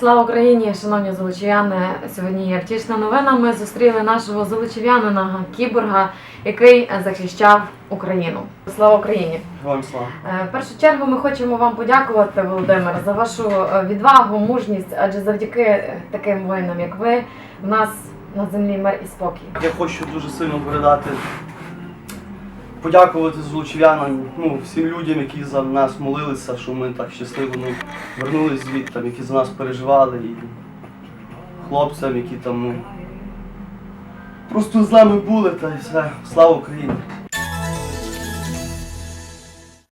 Слава Україні, шановні золочів'яни. Сьогодні є втішна новина. Ми зустріли нашого золочів'янина кіборга, який захищав Україну. Слава Україні! Героям слава. Е, В першу чергу ми хочемо вам подякувати, Володимир, за вашу е, відвагу, мужність, адже завдяки е, таким воїнам, як ви, в нас на землі мир і спокій. Я хочу дуже сильно передати, подякувати злочів'янам, ну, всім людям, які за нас молилися, що ми так щасливо ну, вернулись звідти, які за нас переживали, і хлопцям, які там ну, просто з нами були, та й все. Слава Україні!